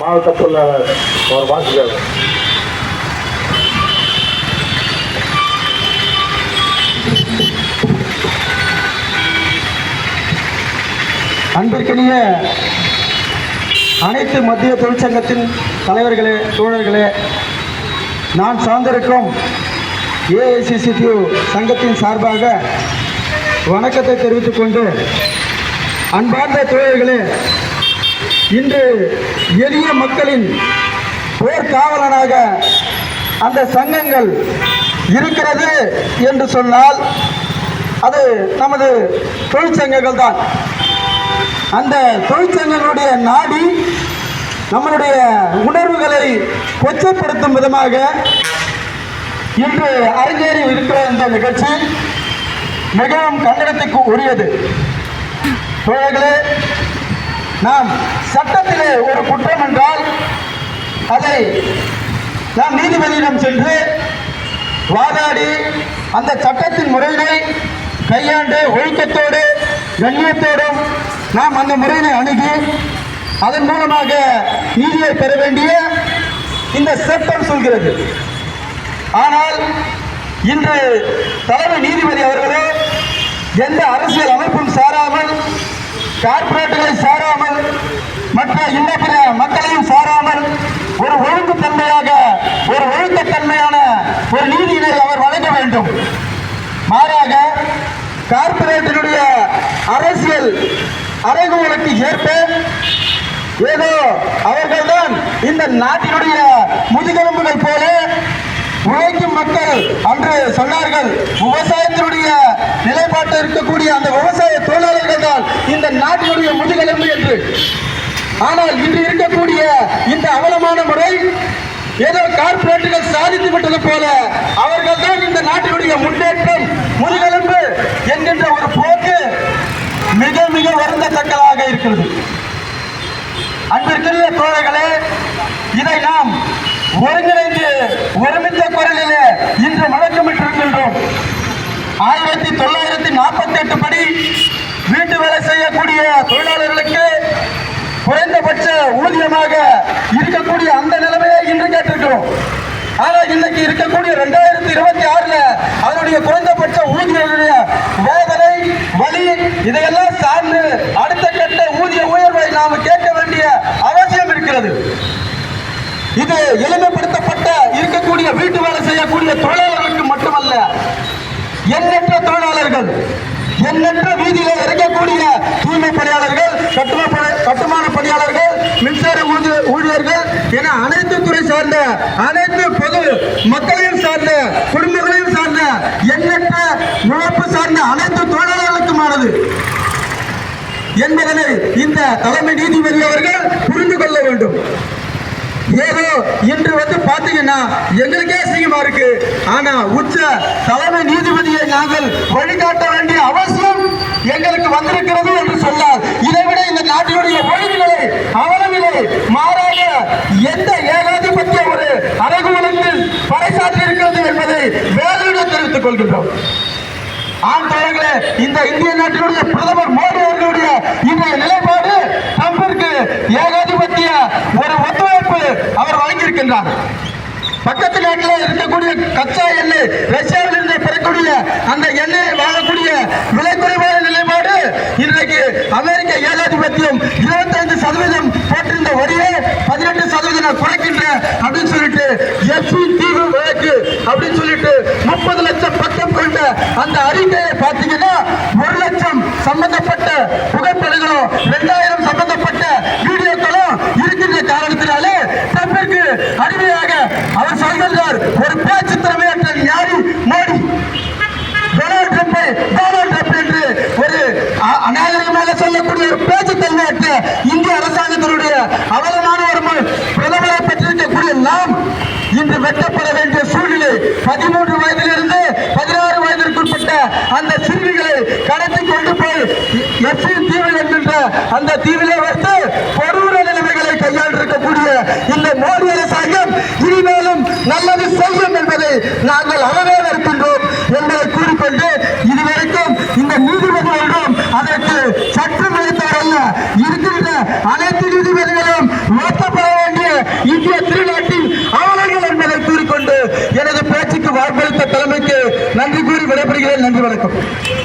மாவட்ட பொருளாளர் அவர் வாசிக்கிறார். அன்பிற்கினிய அனைத்து மத்திய தொழிற்சங்கத்தின் தலைவர்களே தோழர்களே நான் சார்ந்திருக்கும் ஏஐசிசிடியு சங்கத்தின் சார்பாக வணக்கத்தை தெரிவித்துக் கொண்டு அன்பார்ந்த தோழர்களே இன்று எளிய மக்களின் போர்க்காவலனாக அந்த சங்கங்கள் இருக்கிறது என்று சொன்னால் அது நமது தொழிற்சங்கங்கள் தான். அந்த தொழிற்சங்கங்களுடைய நாடி நம்மளுடைய உணர்வுகளை கொச்சப்படுத்தும் விதமாக இன்று அரங்கேறி இருக்கிற இந்த நிகழ்ச்சி மிகவும் கண்டனத்துக்கு உரியது. தோழர்களே நாம் சட்டத்திலே ஒரு குற்றம் என்றால் அதை நாம் நீதிபதியிடம் சென்று வாதாடி அந்த சட்டத்தின் முறையினை கையாண்டு ஒழுக்கத்தோடு கண்ணியத்தோடும் நாம் அந்த முறையை அணுகி அதன் மூலமாக நீதியை பெற வேண்டிய இந்த சட்டம் சொல்கிறது. ஆனால் இன்று தலைமை நீதிபதி அவர்களே எந்த அரசியல் அமைப்பும் சாராமல் கார்பரேட்டுகளை சாராமல் மற்ற இன்ன மக்களையும் சாராமல் ஒரு ஒழுங்கு தன்மையாக ஒரு ஒழுக்கத்தன்மையான ஒரு நீதியினை அவர் வழங்க வேண்டும். மாறாக கார்பரேட்டினுடைய அரசியல் அறைகூவலுக்கு ஏற்ப ஏதோ அவர்கள்தான் இந்த நாட்டினுடைய முதுகெலும்புகள் போல உழைக்கும் மக்கள் அன்று சொன்னார்கள். விவசாயத்தினுடைய நிலைப்பாட்டில் இருக்கக்கூடிய அந்த விவசாய தொழிலாளர்கள் தான் இந்த நாட்டினுடைய முதுகெலும்பு என்று. ஆனால் இன்று இருக்கக்கூடிய இந்த அவலமான முறை ஏதோ கார்பரேட்டுகள் சாதித்து விட்டது போல அவர்கள் தான் இந்த நாட்டினுடைய முன்னேற்றம் முதுகெலும்பு என்கின்ற ஒரு போக்கு மிக மிக வருந்தத்தக்கதாக இருக்கிறது. அன்பிற்குரிய தோழர்களே இதை நாம் ஒருங்கிணைந்து ஒருமித்த குரலிலே இன்று முழக்கமிட்டிருக்கின்றோம் ஆயிரத்தி தொள்ளாயிரத்தி நாற்பத்தி எட்டு படி வீட்டு வேலை செய்யக்கூடிய தொழிலாளர்கள் ஊதியமாக இருக்கக்கூடிய அந்த நிலைமையை இன்று கேட்டிருக்கிறோம். ஆனா இன்னைக்கு இருக்கக்கூடிய ரெண்டாயிரத்தி இருபத்தி ஆறுல அதனுடைய குறைந்தபட்ச ஊதியருடைய வேதனை வலி இதையெல்லாம் சார்ந்து அடுத்த கட்ட ஊதிய உயர்வை நாம் கேட்க வேண்டிய அவசியம் இருக்கிறது. இது எளிமைப்படுத்தப்பட்ட இருக்கக்கூடிய வீட்டு வேலை செய்யக்கூடிய தொழிலாளர்களுக்கு மட்டுமல்ல எண்ணற்ற தொழிலாளர்கள் எண்ணற்ற ஊழியர்கள் என அனைத்து துறை சார்ந்த அனைத்து பொது மக்களையும் சார்ந்த குடும்பங்களையும் சார்ந்த எண்ணற்ற உழைப்பு சார்ந்த அனைத்து தொழிலாளர்களுக்குமானது என்பதனை இந்த தலைமை நீதிபதி அவர்கள் புரிந்து கொள்ள வேண்டும். ஏதோ இன்று வந்து பாத்தீங்கன்னா எங்களுக்கே அசிங்கமா இருக்கு. ஆனா உச்ச தலைமை நீதிபதியை நாங்கள் வழிகாட்ட வேண்டிய அவசியம் எங்களுக்கு வந்திருக்கிறது என்று சொன்னார் இதைவிட இந்த நாட்டினுடைய ஒழுங்குகளை அவலங்களை மாறாக எந்த ஏகாதிபத்திய ஒரு அறைகூலத்தில் பறைசாற்றி இருக்கிறது என்பதை வேதனையுடன் தெரிவித்துக் கொள்கின்றோம். ஆம் தோழர்களே இந்த இந்திய நாட்டினுடைய பிரதமர் மோடி அவர்களுடைய இன்றைய நிலைப்பாடு ட்ரம்பிற்கு ஏகாதிபத்திய ஒரு ஒத்துழைப்பு அவர் வழங்கியிருக்கின்றார். பக்கத்து நாட்டில் இருக்கக்கூடிய கச்சா எண்ணெய் ரஷ்யாவில் இருந்து பெறக்கூடிய அந்த எண்ணெயை வாங்கக்கூடிய விலை குறைவான நிலைப்பாடு இன்றைக்கு அமெரிக்க ஏகாதிபத்தியம் இருபத்தைந்து சதவீதம் போட்டிருந்த வரியை பதினெட்டு சதவீதம் குறைக்கின்ற அப்படின்னு சொல்லிட்டு எஃப்சி தீவு வழக்கு அப்படின்னு சொல்லிட்டு முப்பது லட்சம் பக்கம் கொண்ட அந்த அறிக்கையை பார்த்தீங்கன்னா ஒரு லட்சம் சம்பந்தப்பட்ட புகைப்படங்களும் ரெண்டாயிரம் சம்பந்தப்பட்ட வீடியோக்களும் இருக்கின்ற காரணத்தினாலே தப்பிற்கு அடிமையாக அவர் சொல்கின்றார். ஒரு பேச்சு திறமையற்ற ஞானி மோடி. டொனால்ட் ட்ரம்பை டொனால்ட் ட்ரம்ப் என்று ஒரு அநாகரிகமாக சொல்லக்கூடிய ஒரு பேச்சு திறமையற்ற இந்திய அரசாங்கத்தினுடைய அவலமான பெற்றிருக்கக்கூடிய நாம் இன்று வெட்டப்பட வேண்டிய சூழ்நிலை பதிமூன்று வயதிலிருந்து பதினாறு வயதிற்குட்பட்ட அந்த சிறுமிகளை கடத்தி கொண்டு போய் எஃப்சி தீவில் என்கின்ற அந்த தீவிலே வைத்து கொடூர நிலைமைகளை கையாண்டிருக்கக்கூடிய இந்த மோடி அரசாங்கம் இனிமேலும் நல்லது செய்யும் என்பதை நாங்கள் அறவே இருக்கின்றோம் என்பதை கூறிக்கொண்டு இதுவரைக்கும் இந்த நீதிபதி ஒன்றும் அதற்கு சற்று நினைத்தவரல்ல இருக்கின்ற அனைத்து நீதிபதிகளும் உயர்த்தப்பட வேண்டிய இந்திய திருநாள் ஆளுநர்கள் என்பதை வருகிறேன் நன்றி வணக்கம்.